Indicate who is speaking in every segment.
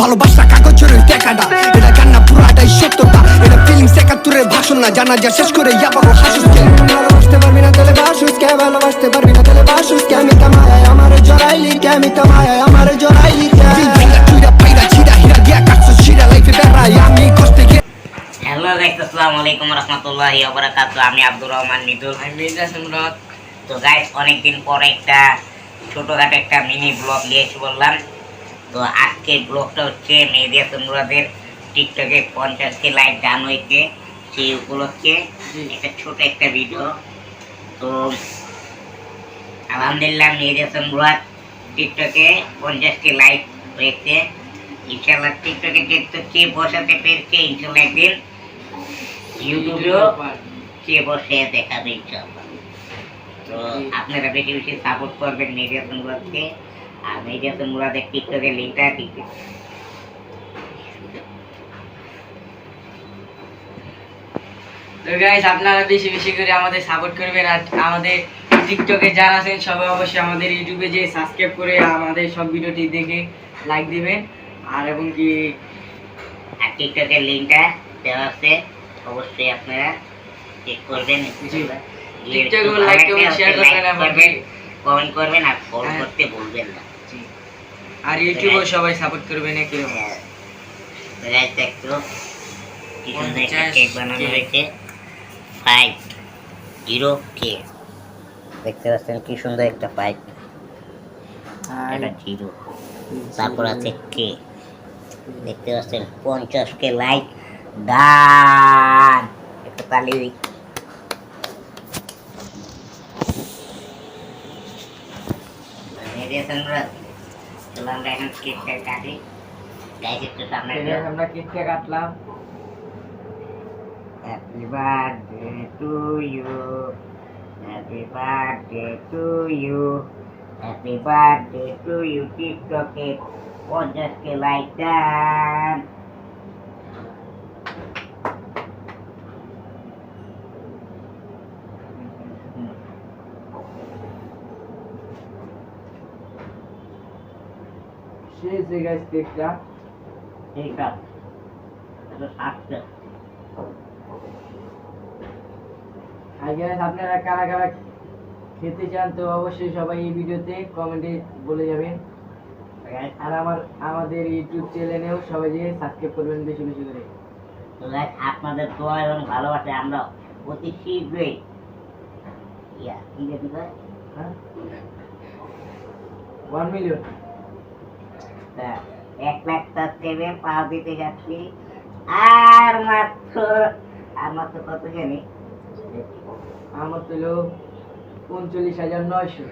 Speaker 1: ভালোবাসা কাগজের টাকাটা। এটা কান্না পুরাটাই সত্যতা। এটা ফিলিংস একাত্তরের ভাষণ না জানা যা শেষ করে যাবারও হাসুসকে ভালোবাসতে পারবি না তাহলে বাসুসকে ভালোবাসতে পারবি না তাহলে বাসুসকে আমি কামায় আমার জড়াইলি কে? আমি কামায় আমার জড়াইলি কে?
Speaker 2: আসসালামু আলাইকুম রহমতুল্লাহি ওবারাকাতু আমি আব্দুর রহমান মিদুল।
Speaker 3: আমি
Speaker 2: তো গাইস অনেকদিন পর একটা ছোটখাটো একটা মিনি ব্লগ নিয়ে এসে বললাম। তো আজকের ব্লগটা হচ্ছে মেহেদিয়া তমুরাদের টিকটকে পঞ্চাশ কে লাইক ডান হয়েছে সেই উপলক্ষে একটা ছোট একটা ভিডিও তো আলহামদুলিল্লাহ মেহেদিয়া তমুরাদ টিকটকে পঞ্চাশটি লাইক হয়েছে। ইনশাল্লাহ টিকটকে যেহেতু কে বসাতে পেরেছে ইনশাল্লাহ একদিন ইউটিউবেও কে বসে দেখাবে ইনশাল্লাহ তো আপনারা বেশি বেশি সাপোর্ট করবেন মিডিয়াসন মুরাদকে। আর মিডিয়াসন মুরাদের টিকটকের লিঙ্কটা দিতে
Speaker 3: তো গাইস আপনারা বেশি বেশি করে আমাদের সাপোর্ট করবেন আর আমাদের টিকটকে যারা আছেন সবাই অবশ্যই আমাদের ইউটিউবে যে সাবস্ক্রাইব করে আমাদের সব ভিডিওটি দেখে লাইক দিবেন আর এবং কি
Speaker 2: আর টিকটকের লিঙ্কটা দেওয়া আছে অবশ্যই আপনারা চেক করবেন।
Speaker 3: টিকটকে like করবেন, share করবেন,
Speaker 2: কমেন্ট করবেন আর ফলো
Speaker 3: হ্যাঁ।
Speaker 2: করতে ভুলবেন না।
Speaker 3: আর ইউটিউবেও সবাই সাপোর্ট করবেন একই রকম
Speaker 2: হ্যাঁ। তো দেখতো। কি সুন্দর একটা কেক বানানো হয়েছে। ফাইভ জিরো কে দেখতে পাচ্ছেন কি সুন্দর একটা পাইপ
Speaker 3: আর
Speaker 2: এটা জিরো তারপর আছে কে দেখতে পাচ্ছেন পঞ্চাশ কে লাইক একটা তালি চলো আমরা এখন কেকটা কাটি গাইজ একটু সামনে
Speaker 3: এই
Speaker 2: দিও।
Speaker 3: যে আমরা কেকটা কাটলাম
Speaker 2: Happy birthday to you. Happy birthday to you. Happy birthday to you. টিকটকে পঞ্চাশ কে লাইক দেন
Speaker 3: গাইস কেকটা
Speaker 2: ঠিক আছে এটা সাতটা
Speaker 3: আপনারা কারা কারা খেতে চান তো অবশ্যই সবাই এই ভিডিওতে কমেন্টে বলে যাবেন। আর আমার আমাদের ইউটিউব চ্যানেলেও সবাই যে সাবস্ক্রাইব করবেন বেশি বেশি করে।
Speaker 2: তো guys, আপনাদের দোয়া এবং ভালোবাসে আমরা অতি শীঘ্রই ইয়া কি যেতে
Speaker 3: হ্যাঁ? ওয়ান মিলিয়ন
Speaker 2: তা এক লাখ সাবস্ক্রাইবে পাও দিতে যাচ্ছি। আর মাত্র আর মাত্র কত জানি?
Speaker 3: আমার তো উনচল্লিশ হাজার নয়শো।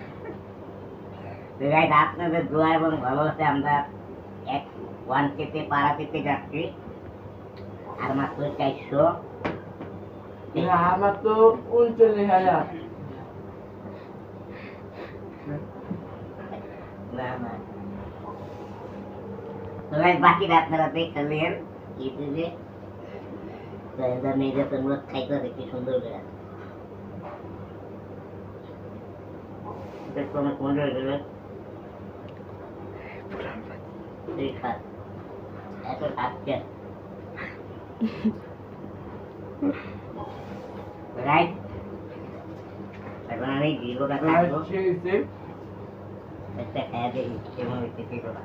Speaker 2: আপনাদের দোয়া এবং ভালোবাসে আমরা এক ওয়ান কেতে পাড়া পেতে যাচ্ছি। আর মাত্র চারশো।
Speaker 3: আমার তো উনচল্লিশ হাজার।
Speaker 2: না না। তো guys, বাকিটা আপনারা দেখলেন ইউটিউবে তো এবার মেয়েদের তোমরা খাইতে দেখি সুন্দর করে দেখো ঠিক আছে এত থাকছে রাইট এখন আমি জিরোটা কাটবো একটা খাওয়া দেখি কেমন হচ্ছে জিরোটা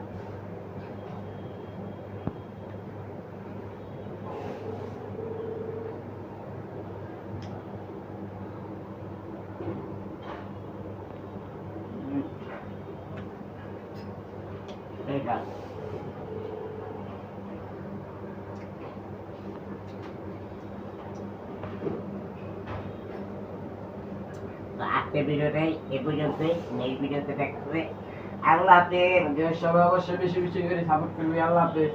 Speaker 2: আজকের ভিডিওটাই এ পর্যন্তই। নেক্সট ভিডিওতে দেখা হবে। আল্লাহ হাফেজ।
Speaker 3: সবাই অবশ্যই বেশি বেশি করে সাপোর্ট করবে। আল্লাহ হাফেজ।